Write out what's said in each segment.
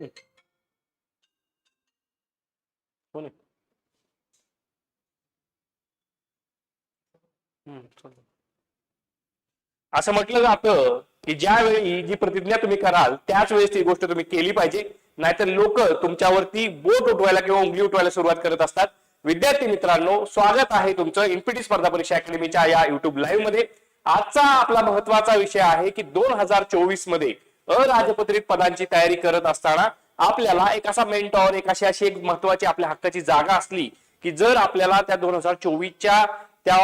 कोण हो हो. असं म्हटलं जातं की ज्यावेळी जी प्रतिज्ञा तुम्ही कराल त्याच वेळेस ती गोष्ट तुम्ही केली पाहिजे. नाहीतर लोक तुमच्यावरती बोट उठवायला किंवा उंगली उठवायला सुरुवात करत असतात. विद्यार्थी मित्रांनो स्वागत आहे तुमचं एनपीटी स्पर्धा परीक्षा अकॅडमीच्या या युट्यूब लाईव्हमध्ये. आजचा आपला महत्त्वाचा विषय आहे की दोन हजार चोवीसमध्ये अराजपत्रित पदांची तयारी करत असताना आपल्याला एक असा मेंटॉर एक अशी अशी एक महत्वाची आपल्या हक्काची जागा असली की जर आपल्याला त्या दोन हजार चोवीसच्या त्या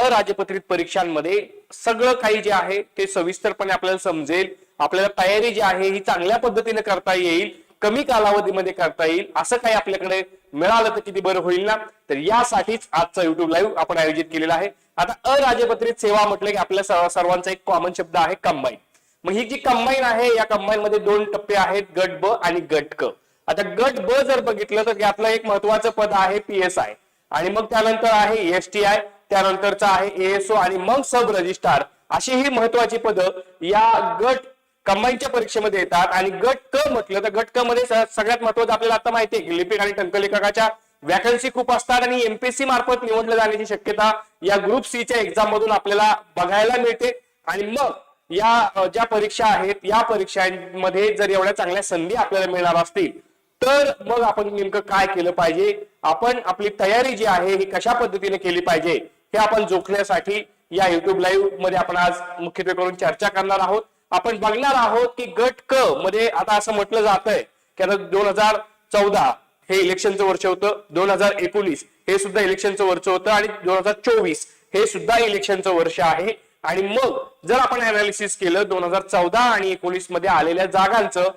अराजपत्रित परीक्षांमध्ये सगळं काही जे आहे ते सविस्तरपणे आपल्याला समजेल आपल्याला तयारी जी आहे ही चांगल्या पद्धतीने करता येईल कमी कालावधीमध्ये करता येईल असं काही आपल्याकडे मिळालं तर किती बरं होईल ना? तर यासाठीच आजचा युट्यूब लाईव्ह आपण आयोजित केलेला आहे. आता अराजपत्रित सेवा म्हटलं की आपल्या सर्वांचा एक कॉमन शब्द आहे कंबाईन मग ही जी कंबाईन आहे या कंबाईन मध्ये दोन टप्पे आहेत गट ब आणि गट क. आता गट ब जर बघितलं तर यातलं एक महत्वाचं पद आहे पीएसआय आणि मग त्यानंतर आहे एस टी आय त्यानंतरचा आहे एएसओ आणि मग सब रजिस्ट्रार. अशी ही महत्वाची पदं या गट कंबाईनच्या परीक्षेमध्ये येतात. आणि गट क म्हटलं तर गट क मध्ये सगळ्यात महत्वाचं आपल्याला आता माहिती आहे की लिपिक आणि टंकलेखकाच्या वॅकन्सी खूप असतात आणि एमपीएससी मार्फत निवडल्या जाण्याची शक्यता या ग्रुप सी च्या एक्झाम मधून आपल्याला बघायला मिळते. आणि मग या ज्या परीक्षा आहेत या परीक्षांमध्ये जर एवढ्या चांगल्या संधी आपल्याला मिळणार असतील तर मग आपण नेमकं काय केलं पाहिजे? आपण आपली तयारी जी आहे ही कशा पद्धतीने केली पाहिजे? हे आपण जोखण्यासाठी या युट्यूब लाईव्हमध्ये आपण आज मुख्यत्वे करून चर्चा करणार आहोत. आपण बघणार आहोत की गट क मध्ये आता असं म्हटलं जात आहे की आता दोन हजार चौदा हे इलेक्शनचं वर्ष होतं दोन हजार एकोणीस हे सुद्धा इलेक्शनचं वर्ष होतं आणि दोन हजार चोवीस हे सुद्धा इलेक्शनचं वर्ष आहे. आणि मग जर आपण अनालिसिस केलं दोन हजार चौदा आणि एकोणीसमध्ये आलेल्या जागांचं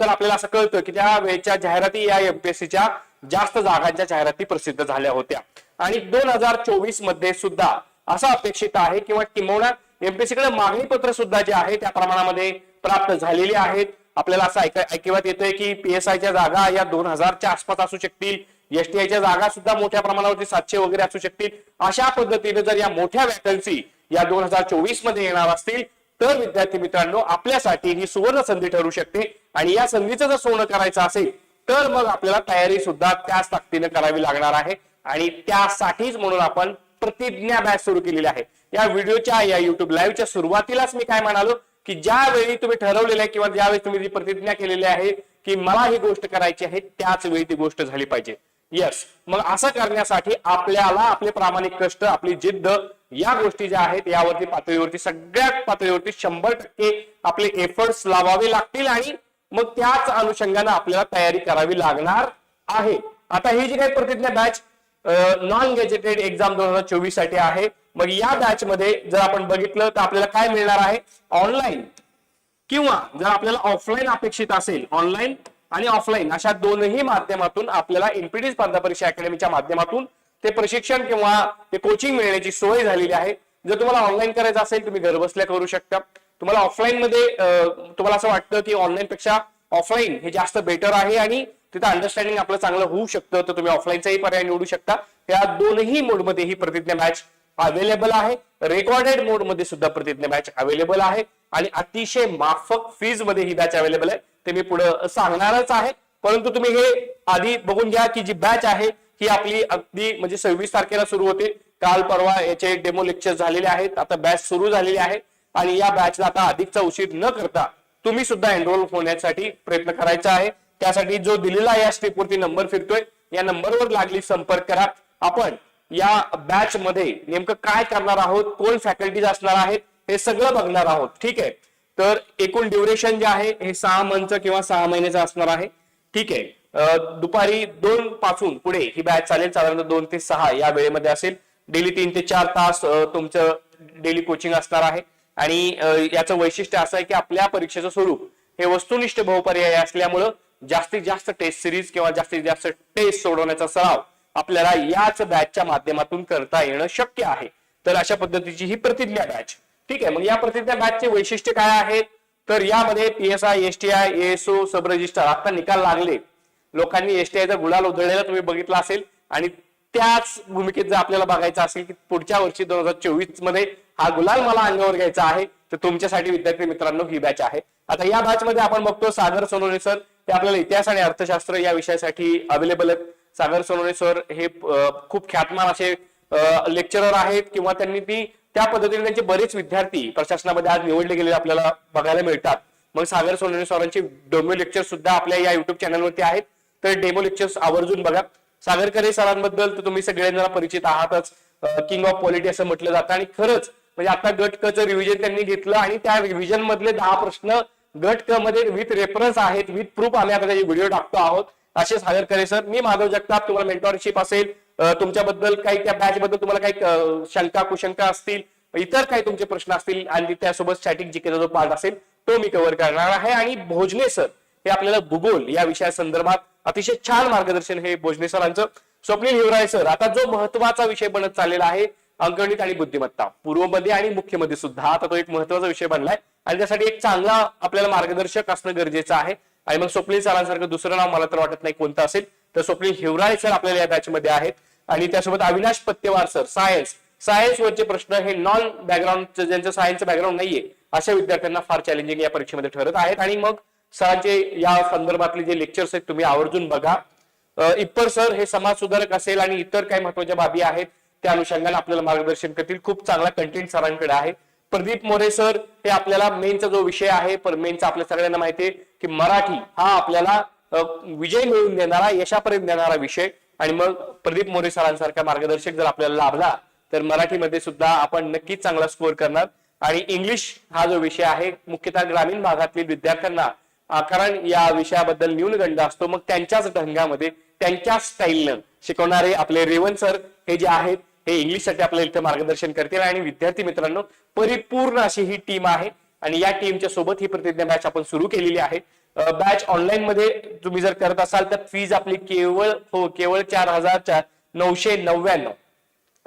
तर आपल्याला असं कळतं की त्या वेळच्या जाहिराती या एमपीएससीच्या जास्त जागांच्या जाहिराती प्रसिद्ध झाल्या होत्या. आणि दोन हजार चोवीसमध्ये सुद्धा असं अपेक्षित आहे किंवा किंबहुना एमपीएससी कडे मागणी पत्र सुद्धा जे आहे त्या प्रमाणामध्ये प्राप्त झालेली आहेत. आपल्याला असं ऐका ऐकिवात येतंय की पीएसआयच्या जागा या दोन हजारच्या आसपास असू शकतील एसटीआयच्या जागा सुद्धा मोठ्या प्रमाणावरती सातशे वगैरे असू शकतील. अशा पद्धतीने जर या मोठ्या वॅकन्सी या दोन हजार चोवीसमध्ये येणार असतील तर विद्यार्थी मित्रांनो आपल्यासाठी ही सुवर्ण संधी ठरू शकते. आणि या संधीचं जर सोनं करायचं असेल तर मग आपल्याला तयारी सुद्धा त्याच ताकदीने करावी लागणार आहे. आणि त्यासाठीच म्हणून आपण प्रतिज्ञा बॅच सुरू केलेली आहे. या व्हिडिओच्या या युट्यूब लाईव्हच्या सुरुवातीलाच मी काय म्हणालो की ज्यावेळी तुम्ही ठरवलेलं आहे किंवा ज्यावेळी तुम्ही जी प्रतिज्ञा केलेली आहे की मला ही गोष्ट करायची आहे त्याच वेळी ती गोष्ट झाली पाहिजे. येस मग असं करण्यासाठी आपल्याला आपले प्रामाणिक कष्ट आपली जिद्द या गोष्टी ज्या आहेत यावरती पातळीवरती सगळ्यात पातळीवरती शंभर टक्के आपले एफर्ट्स लावावे लागतील आणि मग त्याच अनुषंगाने आपल्याला तयारी करावी लागणार आहे. आता ही जी काही प्रतिज्ञा बॅच नॉन गॅजेटेड एक्झाम दोन हजार चोवीससाठी आहे. मग या बॅच मध्ये जर आपण बघितलं तर आपल्याला काय मिळणार आहे? ऑनलाईन किंवा जर आपल्याला ऑफलाईन अपेक्षित असेल ऑनलाईन आणि ऑफलाईन अशा दोनही माध्यमातून आपल्याला एनपीटी स्पर्धा परीक्षा अकॅडमीच्या माध्यमातून ते प्रशिक्षण किंवा ते कोचिंग मिळण्याची सोय झालेली आहे. जर तुम्हाला ऑनलाईन करायचं असेल तुम्ही घरबसल्या करू शकता. तुम्हाला ऑफलाईन मध्ये तुम्हाला असं वाटतं की ऑनलाईन पेक्षा ऑफलाईन हे जास्त बेटर आहे आणि तिथं अंडरस्टँडिंग आपलं चांगलं होऊ शकतं तर तुम्ही ऑफलाईनचाही पर्याय निवडू शकता. या दोनही मोडमध्ये ही प्रतिज्ञा मॅच अवेलेबल आहे. रेकॉर्डेड मोडमध्ये सुद्धा प्रतिज्ञा मॅच अवेलेबल आहे. आणि अतिशय माफक फीजमध्ये ही बॅच अवेलेबल आहे. ते मी पुढे सांगणारच आहे. परंतु तुम्ही हे आधी बघून घ्या की जी बॅच आहे ही आपली अगदी म्हणजे सव्वीस तारखेला सुरू होते. काल परवा याचे डेमो लेक्चर झालेले आहेत. आता बॅच सुरू झालेली आहे. आणि या बॅचला आता अधिकचा उशीर न करता तुम्ही सुद्धा एनरोल होण्यासाठी प्रयत्न करायचा आहे. त्यासाठी जो दिलेला या स्टेपवरती नंबर फिरतोय या नंबरवर लागली संपर्क करा. आपण या बॅच मध्ये नेमकं काय करणार आहोत? कोण फॅकल्टीज असणार आहेत? हे सगळं बघणार आहोत. ठीक आहे? तर एकूण ड्युरेशन जे आहे हे सहा मंथचं किंवा सहा महिन्याचं असणार आहे. ठीक आहे? दुपारी दोन पासून पुढे ही बॅच चालेल. साधारणतः दोन ते सहा या वेळेमध्ये असेल. डेली तीन ते चार तास तुमचं डेली कोचिंग असणार आहे. आणि याचं वैशिष्ट्य असं आहे की आपल्या परीक्षेचं स्वरूप हे वस्तुनिष्ठ बहुपर्याय असल्यामुळं जास्तीत जास्त टेस्ट सिरीज किंवा जास्तीत जास्त टेस्ट सोडवण्याचा सराव आपल्याला याच बॅचच्या माध्यमातून करता येणं शक्य आहे. तर अशा पद्धतीची ही प्रतिज्ञा बॅच ठीक आहे मग या प्रतिज्ञा बॅचचे वैशिष्ट्य काय आहेत? तर यामध्ये PSI STI ASO sub register आता निकाल लागले. लोकांनी एसटीआयचा गुलाल उधळलेला तुम्ही बघितला असेल. आणि त्याच भूमिकेत जर आपल्याला बघायचं असेल की पुढच्या वर्षी दोन हजार चोवीसमध्ये हा गुलाल मला अंगावर घ्यायचा आहे तर तुमच्यासाठी विद्यार्थी मित्रांनो ही बॅच आहे. आता या बॅच मध्ये आपण बघतो सागर सोनवणे सर ते आपल्याला इतिहास आणि अर्थशास्त्र या विषयासाठी अवेलेबल आहेत. सागर सोनवणे सर हे खूप ख्यातमान असे लेक्चरर आहेत किंवा त्यांनी ती त्या पद्धतीने त्यांचे बरेच विद्यार्थी प्रशासनामध्ये आज निवडले गेलेले आपल्याला बघायला मिळतात. मग सागर सोनवणे सरांचे डेमो लेक्चर सुद्धा आपल्या या युट्यूब चॅनलवरती आहेत. तर डेमो लेक्चर्स आवर्जून बघा. सागरकरे सरांबद्दल तर तुम्ही सगळ्यांना परिचित आहातच. किंग ऑफ पॉलिटी असं म्हटलं जातं. आणि खरंच म्हणजे आता गट क चं रिव्हिजन त्यांनी घेतलं आणि त्या रिव्हिजन मधले दहा प्रश्न गट क मध्ये विथ रेफरन्स आहेत विथ प्रूफ आम्ही आता व्हिडिओ टाकतो आहोत. असे सागरकरे सर मी माधव जगताप तुम्हाला मेंटॉरशिप असेल. तुमच्याबद्दल काही त्या बॅच बद्दल तुम्हाला काही शंका कुशंका असतील इतर काही तुमचे प्रश्न असतील आणि त्यासोबत स्टॅटिक जीकेचा जो पार्ट असेल तो मी कव्हर करणार आहे. आणि भोजने सर हे आपल्याला भूगोल या विषयासंदर्भात अतिशय छान मार्गदर्शन हे भोजने सरांचं. स्वप्नील हिवराय सर आता जो महत्त्वाचा विषय बनत चाललेला आहे अंकगणित आणि बुद्धिमत्ता. पूर्वमध्ये आणि मुख्यमध्ये सुद्धा आता तो एक महत्त्वाचा विषय बनलाय. आणि त्यासाठी एक चांगला आपल्याला मार्गदर्शक असणं गरजेचं आहे. आणि मग स्वप्नील सरांसारखं दुसरं नाव मला तर वाटत नाही कोणतं असेल तर स्वप्नील हिवराय सर आपल्याला या बॅच मध्ये आहेत. आणि त्यासोबत Avinash Pattewar sir science science वरचे प्रश्न हे नॉन बॅकग्राऊंड ज्यांचं सायन्सचं बॅकग्राऊंड नाहीये अशा विद्यार्थ्यांना फार चॅलेंजिंग या परीक्षेमध्ये ठरत आहेत. आणि मग सरांचे या संदर्भातले जे लेक्चर्स आहेत तुम्ही आवर्जून बघा. इप्पर सर हे समाज सुधारक असेल आणि इतर काही महत्त्वाच्या बाबी आहेत त्या अनुषंगाने आपल्याला मार्गदर्शन करतील. खूप चांगला कंटेंट सरांकडे आहे. प्रदीप मोरे सर हे आपल्याला मेनचा जो विषय आहे मेनचा आपल्या सगळ्यांना माहिती आहे. की मराठी हा आपल्याला विजय मिळवून देणारा यशापर्यंत देणारा विषय. आणि मग प्रदीप मोरे सरांसारखा मार्गदर्शक जर आपल्याला लाभला तर मराठीमध्ये सुद्धा आपण नक्कीच चांगला स्कोअर करणार. आणि इंग्लिश हा जो विषय आहे मुख्यतः ग्रामीण भागातील विद्यार्थ्यांना कारण या विषयाबद्दल न्यूनगंड असतो मग त्यांच्याच ढंगामध्ये त्यांच्या स्टाईलनं शिकवणारे आपले रेवन सर हे जे आहेत हे इंग्लिशसाठी आपल्याला इथे मार्गदर्शन करतील. आणि विद्यार्थी मित्रांनो परिपूर्ण अशी ही टीम आहे. आणि या टीमच्या सोबत ही प्रतिज्ञा बॅच आपण सुरू केलेली आहे. बॅच ऑनलाईन मध्ये तुम्ही जर करत असाल तर फीज आपली केवळ हो केवळ चार हजार चार नऊशे नव्याण्णव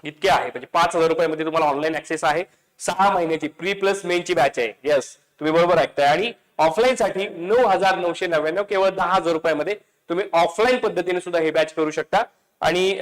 इतके आहे. म्हणजे पाच हजार रुपयामध्ये तुम्हाला ऑनलाईन ऍक्सेस आहे. सहा महिन्याची प्री प्लस मेनची बॅच आहे. येस तुम्ही बरोबर ऐकताय. आणि ऑफलाईन साठी नऊ हजार नऊशे नव्याण्णव केवळ दहा हजार रुपयामध्ये तुम्ही ऑफलाईन पद्धतीने सुद्धा हे बॅच करू शकता. आणि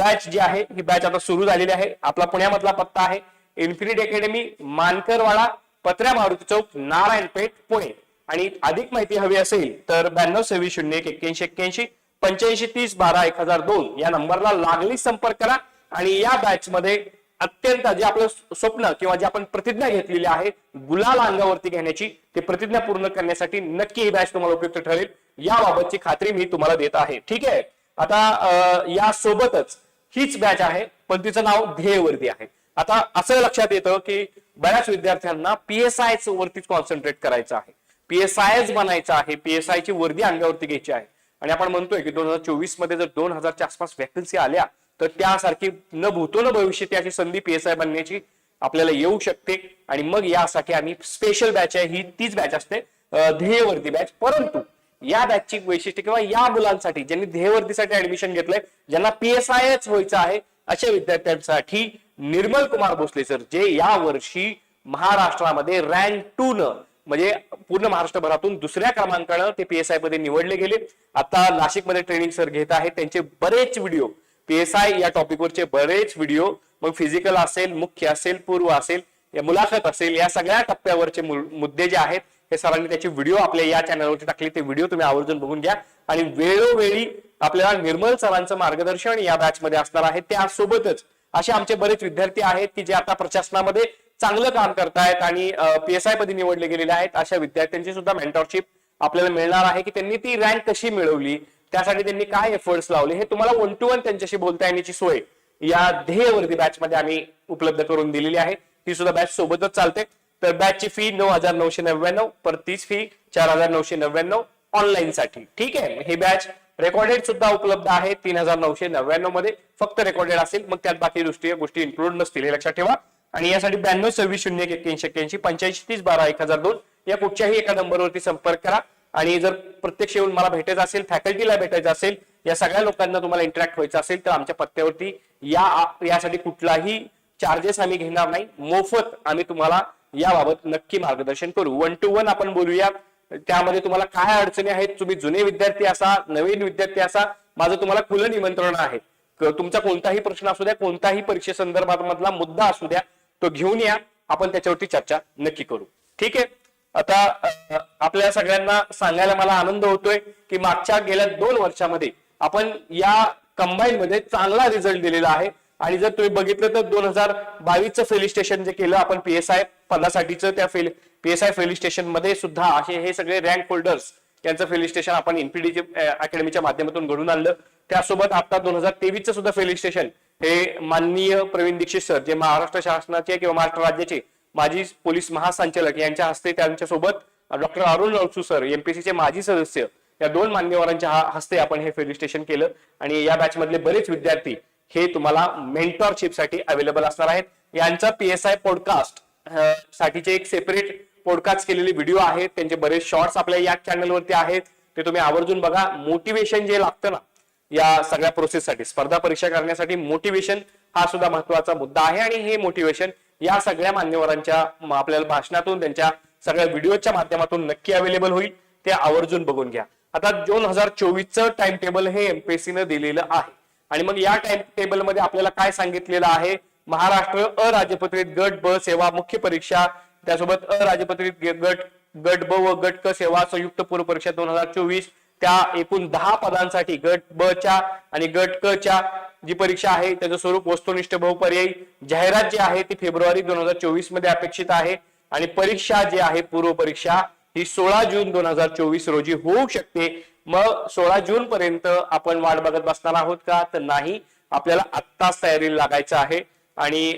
बॅच जी आहे ही बॅच आता सुरू झालेली आहे. आपला पुण्यामधला पत्ता आहे. Infinite academy Mankarwada Patrya Maruti Chowk Narayanpeth Pune. आणि अधिक माहिती हवी असेल तर ब्याण्णव सव्वीस शून्य एक एक्क्याऐंशी एक्क्याऐंशी पंच्याऐंशी तीस बारा एक हजार दोन या नंबरला लागली संपर्क करा. आणि या बॅच मध्ये अत्यंत जे आपलं स्वप्न किंवा जे आपण प्रतिज्ञा घेतलेली आहे गुलाल अंगावरती घेण्याची ते प्रतिज्ञा पूर्ण करण्यासाठी नक्की ही बॅच तुम्हाला उपयुक्त ठरेल. याबाबतची खात्री मी तुम्हाला देत आहे. ठीक आहे? आता या सोबतच हीच बॅच आहे पण तिचं नाव ध्येयवरती आहे. आता असं लक्षात येतं की बऱ्याच विद्यार्थ्यांना पीएसआय वरतीच कॉन्सन्ट्रेट करायचं आहे. पीएसआयच बनायचं आहे. पीएसआय ची वर्दी अंगावरती घ्यायची आहे. आणि आपण म्हणतोय की दोन हजार चोवीसमध्ये जर दोन हजारच्या आसपास वॅकन्सी आल्या तर त्यासारखी न भूतो न भविष्य त्याची संधी पीएसआय बनण्याची आपल्याला येऊ शकते. आणि मग यासाठी आम्ही स्पेशल बॅच आहे. ही तीच बॅच असते ध्येयवर्ती बॅच परंतु या बॅचची वैशिष्ट्य किंवा या मुलांसाठी ज्यांनी ध्येयवर्तीसाठी ऍडमिशन घेतलंय ज्यांना पीएसआयच व्हायचं आहे अशा विद्यार्थ्यांसाठी निर्मल कुमार भोसले सर जे या वर्षी महाराष्ट्रामध्ये रँक टू न म्हणजे पूर्ण महाराष्ट्रभरातून दुसऱ्या क्रमांकानं ते पीएसआयमध्ये निवडले गेले. आता नाशिकमध्ये ट्रेनिंग सर घेत आहेत. त्यांचे बरेच व्हिडिओ पीएसआय या टॉपिकवरचे बरेच व्हिडिओ मग फिजिकल असेल मुख्य असेल पूर्व असेल या मुलाखत असेल या सगळ्या टप्प्यावरचे मुद्दे जे आहेत हे सरांनी त्याचे व्हिडिओ आपल्या या चॅनलवरती टाकले. ते व्हिडिओ तुम्ही आवर्जून बघून घ्या. आणि वेळोवेळी आपल्याला निर्मल सरांचं मार्गदर्शन या बॅच मध्ये असणार आहे. त्यासोबतच असे आमचे बरेच विद्यार्थी आहेत की जे आता प्रशासनामध्ये चांगलं काम करतायत आणि पीएसआयमध्ये निवडले गेलेले आहेत. अशा विद्यार्थ्यांची सुद्धा मेंटॉरशिप आपल्याला मिळणार आहे की त्यांनी ती रँक कशी मिळवली त्यासाठी त्यांनी काय एफर्ट्स लावले हे तुम्हाला वन टू वन त्यांच्याशी बोलता येण्याची सोय या ध्येयवर्ती बॅच मध्ये आम्ही उपलब्ध करून दिलेली आहे. ती सुद्धा बॅच सोबतच चालते. तर बॅचची फी नऊ हजार नऊशे नव्याण्णव पर तीच फी चार हजार नऊशे नव्याण्णव ऑनलाईन साठी. ठीक आहे? हे बॅच रेकॉर्डेड सुद्धा उपलब्ध आहे तीन हजार नऊशे नव्याण्णवमध्ये. फक्त रेकॉर्डेड असेल मग त्यात बाकी गोष्टी गोष्टी इन्क्लूड नसतील हे लक्षात ठेवा. आणि यासाठी ब्याण्णव सव्वीस शून्य एक एक्क्याऐंशी एक्क्याऐंशी पंच्याऐंशी तीस बारा एक हजार दोन या कुठच्याही एका नंबरवरती संपर्क करा. आणि जर प्रत्यक्ष येऊन मला भेटायचं असेल फॅकल्टीला भेटायचं असेल या सगळ्या लोकांना तुम्हाला इंटरॅक्ट व्हायचं असेल तर आमच्या पत्त्यावरती या यासाठी कुठलाही चार्जेस आम्ही घेणार नाही. मोफत आम्ही तुम्हाला याबाबत नक्की मार्गदर्शन करू. वन टू वन आपण बोलूया. त्यामध्ये तुम्हाला काय अडचणी आहेत? तुम्ही जुने विद्यार्थी असा नवीन विद्यार्थी असा माझं तुम्हाला खुलं निमंत्रण आहे. तुमचा कोणताही प्रश्न असू द्या कोणताही परीक्षेसंदर्भात मधला मुद्दा असू द्या तो घेऊन या. आपण त्याच्यावरती चर्चा नक्की करू. ठीक आहे? आता आपल्या सगळ्यांना सांगायला मला आनंद होतोय की मागच्या गेल्या दोन वर्षामध्ये आपण या कंबाईन मध्ये चांगला रिझल्ट दिलेला आहे. आणि जर तुम्ही बघितलं तर दोन हजार बावीसचं फेलिस्टेशन जे केलं आपण पीएसआय पदासाठीचं त्या फेल पीएसआय फेलिस्टेशनमध्ये सुद्धा असे हे सगळे रँक होल्डर्स यांचं फेलिस्टेशन आपण एनपीडीची अकॅडमीच्या माध्यमातून घडून आणलं. त्यासोबत आता दोन हजार तेवीसचं सुद्धा फेलिस्टेशन हे माननीय प्रवीण दीक्षित सर जे महाराष्ट्र शासनाचे किंवा महाराष्ट्र राज्याचे माजी पोलीस महासंचालक यांच्या हस्ते त्यांच्यासोबत डॉक्टर अरुण अडसू सर एमपीसीचे माजी सदस्य या दोन मान्यवरांच्या हस्ते आपण हे फेलिस्टेशन केलं. आणि या बॅच मधले बरेच विद्यार्थी हे तुम्हाला मेंटॉरशिपसाठी अवेलेबल असणार आहेत. यांचा पीएसआय पॉडकास्ट साठीचे एक सेपरेट पॉडकास्ट केलेले व्हिडिओ आहेत. त्यांचे बरेच शॉर्ट्स आपल्या या चॅनलवरती आहेत. ते तुम्ही आवर्जून बघा. मोटिवेशन जे लागतं ना या सगळ्या प्रोसेससाठी स्पर्धा परीक्षा करण्यासाठी मोटिवेशन हा सुद्धा महत्त्वाचा मुद्दा आहे. आणि हे मोटिवेशन या सगळ्या मान्यवरांच्या आपल्याला भाषणातून त्यांच्या सगळ्या व्हिडिओच्या माध्यमातून नक्की अवेलेबल होईल. ते आवर्जून बघून घ्या. आता दोन हजार चोवीसचं टाइम टेबल हे एमपीएससीनं न दिलेलं आहे. आणि मग या टाइम टेबलमध्ये आपल्याला काय सांगितलेलं आहे? महाराष्ट्र अराजपत्रित गट ब सेवा मुख्य परीक्षा त्यासोबत अराजपत्रित गट गट ब व गट क सेवा संयुक्त पूर्व परीक्षा दोन हजार चोवीस त्या एकूण दहा पदांसाठी गट ब च्या आणि गट क च्या जी परीक्षा आहे त्याचं स्वरूप वस्तुनिष्ठ बहुपर्यायी जाहिरात जी आहे ती फेब्रुवारी दोन हजार चोवीसमध्ये अपेक्षित आहे. आणि परीक्षा जी आहे पूर्व परीक्षा ही सोळा जून दोन हजार चोवीस रोजी होऊ शकते. मग सोळा जून पर्यंत आपण वाट बघत बसणार आहोत का? तर नाही. आपल्याला आत्ताच तयारीला लागायचं आहे. आणि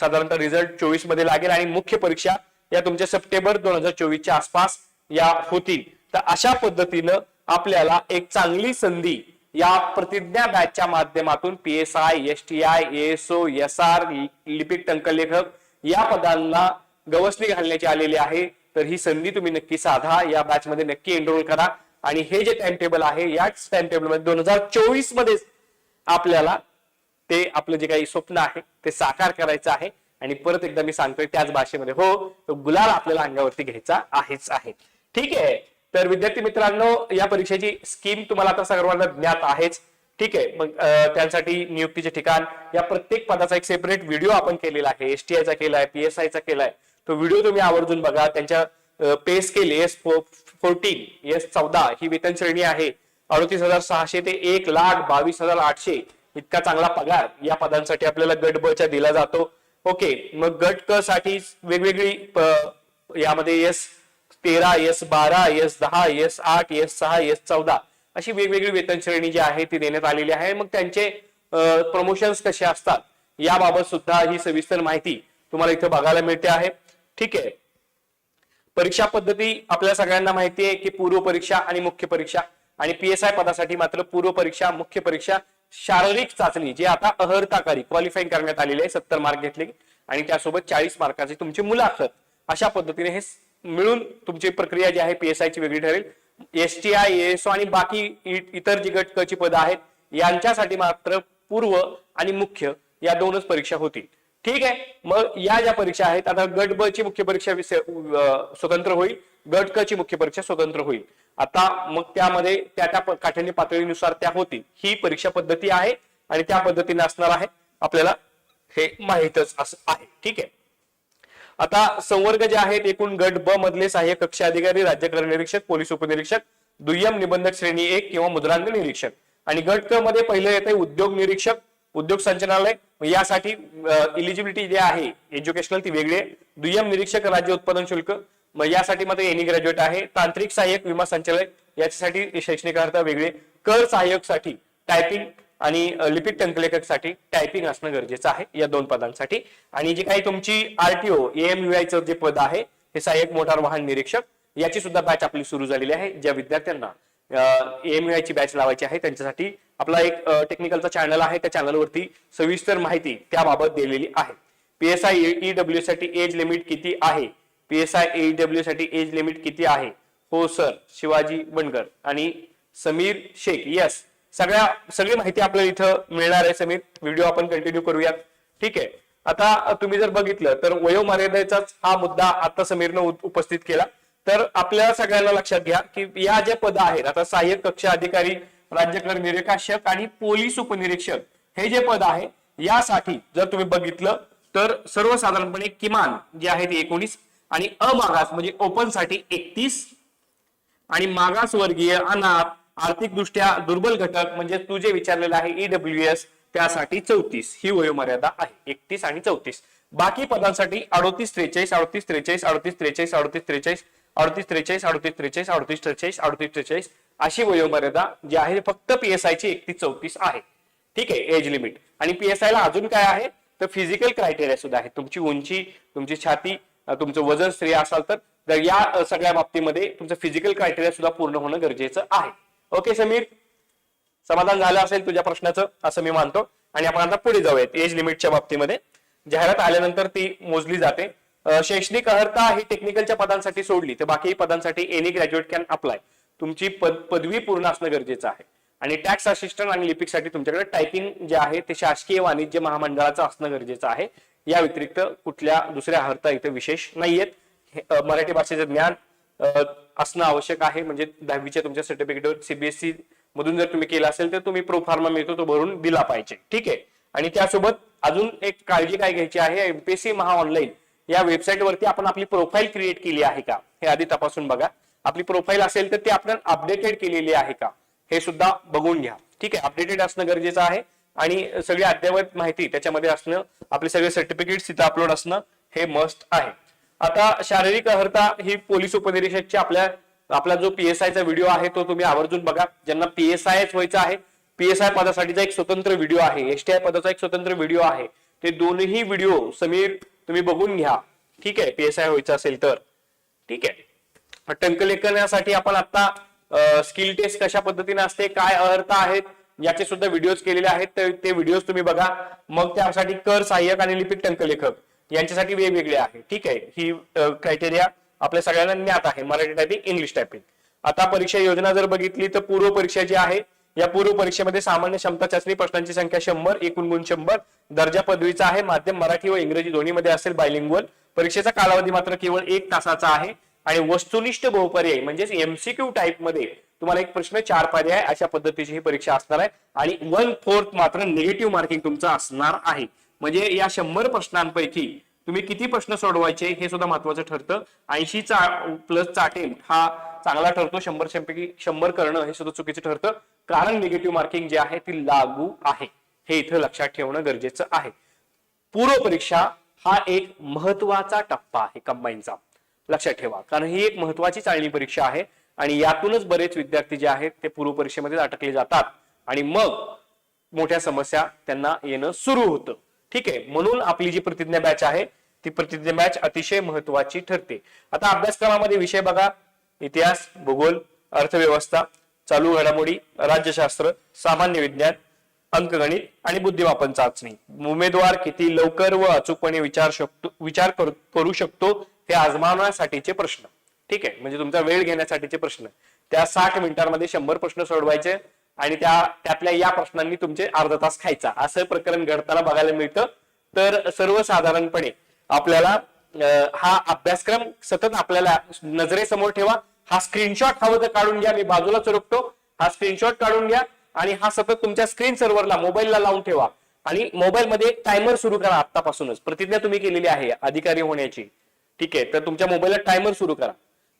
साधारणतः रिझल्ट चोवीसमध्ये लागेल आणि मुख्य परीक्षा या तुमच्या सप्टेंबर दोन हजार चोवीसच्या आसपास या होतील. तर अशा पद्धतीनं आपल्याला एक चांगली संधी या प्रतिज्ञा बॅचच्या माध्यमातून P S I S T I SO S R लिपिक टंकलेखक या पदांना गवसणी घालण्याची आलेली आहे. तर ही संधी तुम्ही नक्की साधा या बॅच मध्ये नक्की एनरोल करा. आणि हे जे टाइम टेबल आहे याच टाइम टेबलमध्ये दोन हजार चोवीसमध्ये आपल्याला ते आपलं जे काही स्वप्न आहे ते साकार करायचं आहे आणि परत एकदा मी सांगतोय त्याच भाषेमध्ये. हो तो गुलाल आपल्याला अंगावरती घ्यायचा आहेच आहे. ठीक आहे? तर विद्यार्थी मित्रांनो या परीक्षेची स्कीम तुम्हाला आता सर्वांना ज्ञात आहेच. ठीक आहे? मग त्यासाठी नियुक्तीचे ठिकाण या प्रत्येक पदाचा एक सेपरेट व्हिडिओ आपण केलेला आहे. एसटीआय चा केलाय पीएसआय चा केलाय. तो व्हिडिओ तुम्ही आवर्जून बघा. त्यांच्या pay scale S fourteen S चौदा ही वेतन श्रेणी आहे. अडतीस हजार सहाशे ते एक लाख बावीस हजार आठशे. इतका चांगला पगार. या पदांसाठी आपल्याला गट ब च्या दिला जातो. ओके मग गट क साठी वेगवेगळी यामध्ये एस तेरा एस बारा एस दहा एस आठ एस सहा एस चौदा अशी वेगवेगळी वेतन श्रेणी जी आहे ती देण्यात आलेली आहे. मग त्यांचे प्रमोशन्स कसे असतात याबाबत सुद्धा ही सविस्तर माहिती तुम्हाला इथं बघायला मिळते आहे. ठीक आहे. परीक्षा पद्धती आपल्या सगळ्यांना माहिती आहे की पूर्व परीक्षा आणि मुख्य परीक्षा आणि पीएसआय पदासाठी मात्र पूर्व परीक्षा मुख्य परीक्षा शारीरिक चाचणी जी आता अहर्ताकारी क्वालिफाईंग करण्यात आलेली आहे सत्तर मार्क घेतले आणि त्यासोबत चाळीस मार्काची तुमची मुलाखत. अशा पद्धतीने हे मिळून तुमची प्रक्रिया जी आहे पीएसआय ची वेगळी ठरेल. एसटीआय एसओ आणि बाकी इतर जी गट ची पदं आहेत यांच्यासाठी मात्र पूर्व आणि मुख्य या दोनच परीक्षा होतील. ठीक आहे. मग या ज्या परीक्षा आहेत आता गट ब ची मुख्य परीक्षा विषय- स्वतंत्र होईल. गट क ची मुख्य परीक्षा स्वतंत्र होईल. आता मग त्यामध्ये त्या त्या प- काठिण्य पातळीनुसार त्या होतील ही परीक्षा पद्धती आहे आणि त्या पद्धतीने असणार आहे. आपल्याला हे माहीतच असं आहे. ठीक आहे. आता संवर्ग जे आहेत एकूण गट ब मधले सहाय्यक कक्ष अधिकारी राज्य कर निरीक्षक पोलीस उपनिरीक्षक दुय्यम निबंधक श्रेणी एक किंवा मुद्रांक निरीक्षक. आणि गट क मध्ये पहिलं येते उद्योग निरीक्षक उद्योग संचालनालय यासाठी इलिजिबिलिटी जे आहे एज्युकेशनल ती वेगळी आहे. दुय्यम निरीक्षक राज्य उत्पादन शुल्क मग यासाठी मात्र एनी ग्रॅज्युएट आहे. तांत्रिक सहाय्यक विमा संचालक याच्यासाठी शैक्षणिक अर्हता वेगळी कर सहाय्यकसाठी टायपिंग आणि लिपिक टंकलेखकसाठी टायपिंग असणं गरजेचं आहे या दोन पदांसाठी. आणि जी काही तुमची आरटीओ एएमयूआयचं जे पद आहे हे सहाय्यक मोटार वाहन निरीक्षक याची सुद्धा बॅच आपली सुरू झालेली आहे. ज्या विद्यार्थ्यांना एएमयूआय ची बॅच लावायची आहे त्यांच्यासाठी आपला एक टेक्निकलचा चॅनल आहे. त्या चॅनलवरती सविस्तर माहिती त्याबाबत दिलेली आहे. पीएसआय ईडब्ल्यू साठी एज लिमिट किती आहे? पीएसआय ईडब्ल्यू साठी एज लिमिट किती आहे? हो सर शिवाजी बनकर आणि समीर शेख. यस सगळ्या सगळी माहिती आपल्याला इथं मिळणार आहे समीर. व्हिडिओ आपण कंटिन्यू करूयात. ठीक आहे. आता तुम्ही जर बघितलं तर वयोमर्यादेचाच हा मुद्दा आता समीरनं उपस्थित केला. तर आपल्या सगळ्यांना लक्षात घ्या की या ज्या पद आहेत आता सहाय्यक कक्ष अधिकारी राज्यकर निरीक्षक आणि पोलीस उपनिरीक्षक हे जे पद आहे यासाठी जर तुम्ही बघितलं तर सर्वसाधारणपणे किमान जे आहे ते एकोणीस आणि अमागास म्हणजे ओपनसाठी एकतीस. आणि मागासवर्गीय अनाथ आर्थिकदृष्ट्या दुर्बल घटक म्हणजे तू जे विचारलेलं आहे ईडब्ल्यू एस त्यासाठी चौतीस. ही वयोमर्यादा आहे एकतीस आणि चौतीस. बाकी पदांसाठी अडोतीस त्रेचाळीस अडोतीस त्रेचाळीस अडोतीस त्रेचाळीस अडोतीस त्रेचाळीस अडतीस त्रेचाळीस अडतीस त्रेचाळीस अडतीस त्रेचाळीस अडतीस त्रेचाळीस अशी वयोमर्यादा जी आहे फक्त पीएसआय ची एकतीस चौतीस आहे. ठीक आहे एज लिमिट आणि पीएसआय ला अजून काय आहे? तर फिजिकल क्रायटेरिया सुद्धा आहे तुमची उंची तुमची छाती तुमचं वजन स्त्री असाल तर तर या सगळ्या बाबतीमध्ये तुमचं फिजिकल क्रायटेरिया सुद्धा पूर्ण होणं गरजेचं आहे. ओके समीर? समाधान झालं असेल तुझ्या प्रश्नाचं? असं मी मानतो. आणि आपण आता पुढे जाऊयात एज लिमिटच्या बाबतीमध्ये. जाहिरात आल्यानंतर ती मोजली जाते. शैक्षणिक अर्हता ही टेक्निकलच्या पदांसाठी सोडली तर बाकी पदांसाठी एनी ग्रॅज्युएट कॅन अप्लाय तुमची पद पदवी पूर्ण असणं गरजेचं आहे. आणि टॅक्स असिस्टंट आणि लिपिकसाठी तुमच्याकडे टायपिंग जे आहे ते शासकीय वाणिज्य महामंडळाचं असणं गरजेचं आहे. या व्यतिरिक्त कुठल्या दुसऱ्या अर्हता इथे विशेष नाहीयेत. हे, मराठी भाषेचं ज्ञान असणं आवश्यक आहे. म्हणजे दहावीच्या तुमच्या सर्टिफिकेटवर सीबीएसई मधून जर तुम्ही केलं असेल तर तुम्ही प्रो फार्मा मिळतो तो भरून दिला पाहिजे. ठीक आहे? आणि त्यासोबत अजून एक काळजी काय घ्यायची आहे एमपीएससी महा ऑनलाईन या वेबसाईट वरती आपण आपली प्रोफाईल क्रिएट केली आहे का? हे आधी तपासून बघा. आपली प्रोफाईल असेल तर ती आपण अपडेटेड केलेली आहे का? हे सुद्धा बघून घ्या. ठीक आहे अपडेटेड असणं गरजेचं आहे. आणि सगळी अद्ययावत माहिती त्याच्यामध्ये असणं आपले सगळे सर्टिफिकेट तिथं अपलोड असणं हे मस्ट आहे. आता शारीरिक अर्हता ही पोलीस उपनिरीक्षकची आपल्या आपला जो पीएसआयचा व्हिडिओ आहे तो तुम्ही आवर्जून बघा. ज्यांना पीएसआयच व्हायचं आहे पीएसआय पदासाठीचा एक स्वतंत्र व्हिडिओ आहे एसटीआय पदाचा एक स्वतंत्र व्हिडिओ आहे. ते दोनही व्हिडिओ समीर तुम्ही बघून घ्या. ठीक आहे? पीएसआय व्हायचं असेल तर. ठीक आहे? टंकलेखनासाठी आपण आता स्किल टेस्ट कशा पद्धतीने असते काय अर्थ आहेत याचे सुद्धा व्हिडिओज केलेले आहेत. ते व्हिडिओज तुम्ही बघा. मग त्यासाठी कर सहाय्यक आणि लिपिक टंकलेखक यांच्यासाठी वेगवेगळे आहे. ठीक आहे? ही क्रायटेरिया आपल्या सगळ्यांना ज्ञात आहे. मराठी टायपिंग इंग्लिश टायपिंग आता परीक्षा योजना जर बघितली तर पूर्व परीक्षा जी आहे या पूर्व परीक्षेमध्ये सामान्य क्षमता चाचणी प्रश्नांची संख्या शंभर एकूण गुण शंभर. दर्जा पदवीचा आहे माध्यम मराठी व इंग्रजी दोन्हीमध्ये असेल बायलिंग्वल परीक्षेचा कालावधी मात्र केवळ एक तासाचा आहे. आणि वस्तुनिष्ठ बहुपर्याय म्हणजेच एमसीक्यू टाईपमध्ये तुम्हाला एक प्रश्न चार पर्याय अशा पद्धतीची ही परीक्षा असणार आहे. आणि वन फोर्थ मात्र निगेटिव्ह मार्किंग तुमचं असणार आहे. म्हणजे या शंभर प्रश्नांपैकी तुम्ही किती प्रश्न सोडवायचे हे सुद्धा महत्वाचं ठरतं. ऐंशी चा प्लस अटेम्प्ट हा चांगला ठरतो शंभर शंपैकी शंभर करणं हे सुद्धा चुकीचं ठरतं. कारण निगेटिव्ह मार्किंग जे आहे ती लागू आहे. हे इथं लक्षात ठेवणं गरजेचं आहे. पूर्व परीक्षा हा एक महत्त्वाचा टप्पा आहे कंबाईनचा लक्षात ठेवा. कारण ही एक महत्वाची चाळणी परीक्षा आहे आणि यातूनच बरेच विद्यार्थी जे आहेत ते पूर्व परीक्षेमध्ये अटकले जातात. आणि मग मोठ्या समस्या त्यांना येणं सुरू होतं. ठीक आहे. म्हणून आपली जी प्रतिज्ञा बॅच आहे ती प्रतिनिधी मॅच अतिशय महत्वाची ठरते. आता अभ्यासक्रमामध्ये विषय बघा. इतिहास भूगोल अर्थव्यवस्था चालू घडामोडी राज्यशास्त्र सामान्य विज्ञान अंकगणित आणि बुद्धिमापन चाचणी. उमेदवार किती लवकर व अचूकपणे विचार शकतो विचार करू करू शकतो हे आजमावण्यासाठीचे प्रश्न. ठीक आहे? म्हणजे तुमचा वेळ घेण्यासाठीचे प्रश्न. त्या साठ मिनिटांमध्ये शंभर प्रश्न सोडवायचे आणि त्या त्यातल्या या प्रश्नांनी तुमचे अर्धा तास खायचा. असं प्रकरण घडताना बघायला मिळतं. तर सर्वसाधारणपणे आपल्याला हा अभ्यासक्रम सतत आपल्याला नजरेसमोर ठेवा. हा स्क्रीनशॉट हवं तर काढून घ्या. मी बाजूला चुरकतो हा स्क्रीनशॉट काढून घ्या आणि हा सतत तुमच्या स्क्रीन सर्व्हरला मोबाईलला लावून ठेवा. आणि मोबाईल मध्ये एक टायमर सुरू करा आतापासूनच प्रतिज्ञा तुम्ही केलेली आहे अधिकारी होण्याची. ठीक आहे? तर तुमच्या मोबाईलला टायमर सुरू करा.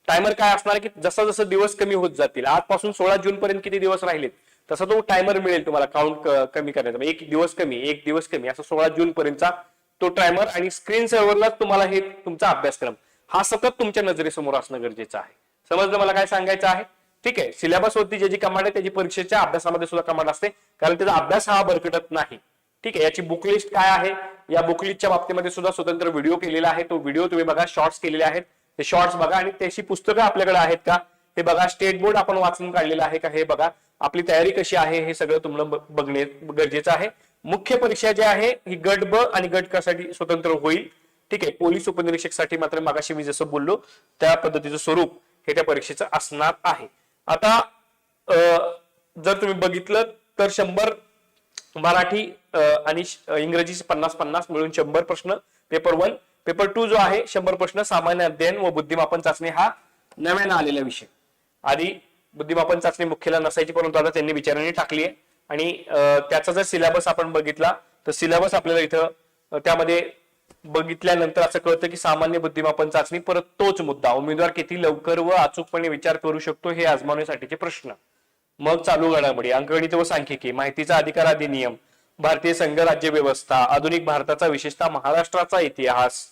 टायमर काय असणार की जसा जसं दिवस कमी होत जातील आजपासून सोळा जून पर्यंत किती दिवस राहिलेत तसा तो टायमर मिळेल तुम्हाला. काउंट कमी करण्याचा. एक दिवस कमी एक दिवस कमी असं सोळा जून पर्यंतचा तो टायमर आणि स्क्रीन सर्व्हरलाच तुम्हाला हे तुमचा अभ्यासक्रम. हा सतत तुमच्या नजरेसमोर असणं गरजेचं आहे. समजलं मला काय सांगायचं आहे? ठीक आहे सिलेबस वरती जी कमांड आहे त्याची परीक्षेच्या अभ्यासामध्ये सुद्धा कमांड असते कारण त्याचा अभ्यास हा बरकटत नाही. ठीक आहे याची बुक लिस्ट काय आहे? या बुक लिस्टच्या बाबतीमध्ये सुद्धा स्वतंत्र व्हिडिओ केलेला आहे. तो व्हिडिओ तुम्ही बघा शॉर्ट्स केलेले आहेत. ते शॉर्ट्स बघा आणि त्याची पुस्तकं आपल्याकडे आहेत का? हे बघा स्टेट बोर्ड आपण वाचून काढलेलं आहे का? हे बघा आपली तयारी कशी आहे? हे सगळं तुम्हाला बघणे गरजेचं आहे. मुख्य परीक्षा जी आहे ही गट ब आणि गट क साठी स्वतंत्र होईल. ठीक आहे पोलीस उपनिरीक्षकसाठी मात्र मागाशी मी जसं बोललो त्या पद्धतीचं स्वरूप हे त्या परीक्षेचं असणार आहे. आता अं, जर तुम्ही बघितलं तर शंभर मराठी आणि इंग्रजी पन्नास पन्नास मिळून शंभर प्रश्न पेपर वन पेपर टू जो आहे शंभर प्रश्न सामान्य अध्ययन व बुद्धिमापन चाचणी हा नव्यानं आलेला विषय. आधी बुद्धिमापन चाचणी मुख्यला नसायची परंतु आता त्यांनी विचारांनी टाकली आहे. आणि त्याचा जर सिलेबस आपण बघितला तर सिलेबस आपल्याला इथं त्यामध्ये बघितल्यानंतर असं कळतं की सामान्य बुद्धिमापन चाचणी परत तोच मुद्दा. उमेदवार किती लवकर व अचूकपणे विचार करू शकतो हे आजमावण्यासाठीचे प्रश्न. मग चालू घडामोडी. अंकगणित व सांख्यिकी. माहितीचा अधिकार अधिनियम. भारतीय संघ राज्य व्यवस्था. आधुनिक भारताचा विशेषतः महाराष्ट्राचा इतिहास.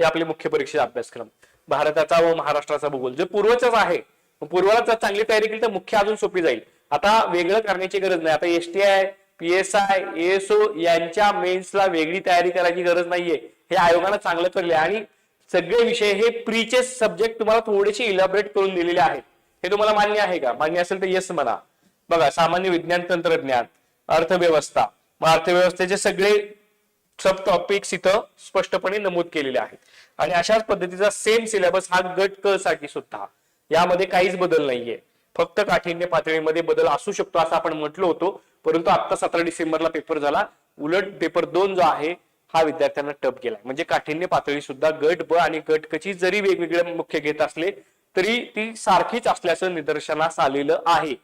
हे आपले मुख्य परीक्षेचा अभ्यासक्रम. भारताचा व महाराष्ट्राचा भूगोल. जे पूर्वच आहे. पूर्वाला जर चांगली तयारी केली तर मुख्य अजून सोपी जाईल. आता वेगळं करण्याची गरज नाही. आता S T I P S I ASO यांच्या मेन्सला वेगळी तयारी करायची गरज नाहीये. हे आयोगानं चांगलं करले आणि सगळे विषय हे प्रीचे सब्जेक्ट तुम्हाला थोडेसे इलॅबरेट करून दिलेले आहेत. हे तुम्हाला मान्य आहे का? मान्य असेल तर येस म्हणा. बघा सामान्य विज्ञान तंत्रज्ञान अर्थव्यवस्था. मग अर्थव्यवस्थेचे सगळे सब टॉपिक्स इथं स्पष्टपणे नमूद केलेले आहेत. आणि अशाच पद्धतीचा सेम सिलेबस हा गट क साठी सुद्धा. यामध्ये काहीच बदल नाहीये. फक्त काठिण्य पातळीमध्ये बदल असू शकतो असं आपण म्हटलो होतो. परंतु आता सतरा डिसेंबरला पेपर झाला. उलट पेपर दोन जो आहे हा विद्यार्थ्यांना टप गेलाय. म्हणजे काठिण्य पातळी सुद्धा गट ब आणि गट कची जरी वेगवेगळे मुख्य घेत असले तरी ती सारखीच असल्याचं निदर्शनास आलेलं आहे.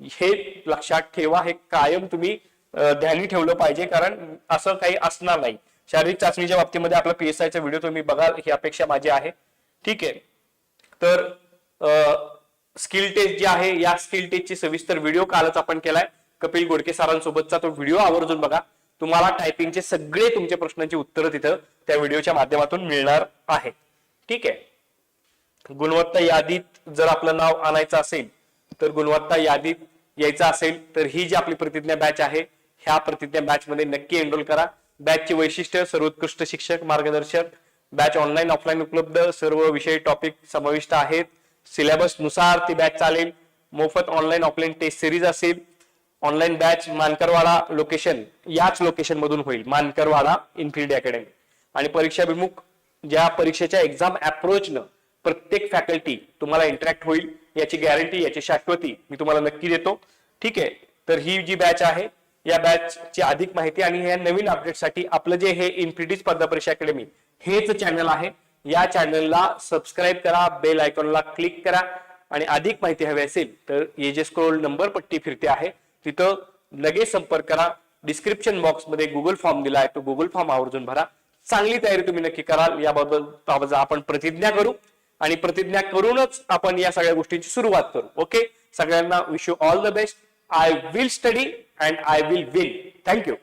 हे लक्षात ठेवा हे कायम तुम्ही ध्यानी ठेवलं पाहिजे. कारण असं काही असणार नाही. शारीरिक चाचणीच्या बाबतीमध्ये आपला पीएसआयचा चा व्हिडिओ तुम्ही बघाल ही अपेक्षा माझी आहे. ठीक आहे. तर स्किल टेस्ट जी आहे या स्किल टेस्टची सविस्तर व्हिडिओ कालच आपण केलाय. कपिल गोडके सरांसोबतचा तो व्हिडिओ आवर्जून बघा. तुम्हाला टायपिंगचे सगळे तुमच्या प्रश्नांची उत्तरं तिथं त्या व्हिडिओच्या माध्यमातून मिळणार आहे. ठीक आहे? गुणवत्ता यादीत जर आपलं नाव आणायचं असेल तर गुणवत्ता यादीत यायचं असेल तर ही जी आपली प्रतिज्ञा बॅच आहे ह्या प्रतिज्ञा बॅच मध्ये नक्की एनरोल करा. बॅचचे वैशिष्ट्य सर्वोत्कृष्ट शिक्षक मार्गदर्शक. बॅच ऑनलाईन ऑफलाईन उपलब्ध सर्व विषय टॉपिक समाविष्ट आहेत. सिलेबसनुसार ती बॅच चालेल. मोफत ऑनलाईन ऑफलाईन टेस्ट सिरीज असेल. ऑनलाईन बॅच मानकरवाडा लोकेशन याच लोकेशन मधून होईल मानकरवाडा इन्फिनिटी अकॅडमी आणि परीक्षाभिमुख ज्या परीक्षेच्या एक्झाम अप्रोचनं प्रत्येक फॅकल्टी तुम्हाला इंटरॅक्ट होईल याची गॅरंटी याची शाश्वती मी तुम्हाला नक्की देतो. ठीक आहे? तर ही जी बॅच आहे या बॅच ची अधिक माहिती आणि या नवीन अपडेटसाठी आपलं जे हे इन्फिटी स्पर्धा परीक्षा अकॅडमी हेच चॅनल आहे. या चॅनलला सबस्क्राईब करा बेल आयकॉनला क्लिक करा आणि अधिक माहिती हवी असेल तर हे जे स्क्रोल नंबर पट्टी फिरते आहे तिथं लगेच संपर्क करा. डिस्क्रिप्शन बॉक्समध्ये गुगल फॉर्म दिला आहे तो गुगल फॉर्म आवर्जून भरा. चांगली तयारी तुम्ही नक्की कराल याबद्दल आपण प्रतिज्ञा करू आणि प्रतिज्ञा करूनच आपण या सगळ्या गोष्टींची सुरुवात करू. ओके सगळ्यांना wish you all the best I will study and I will win thank you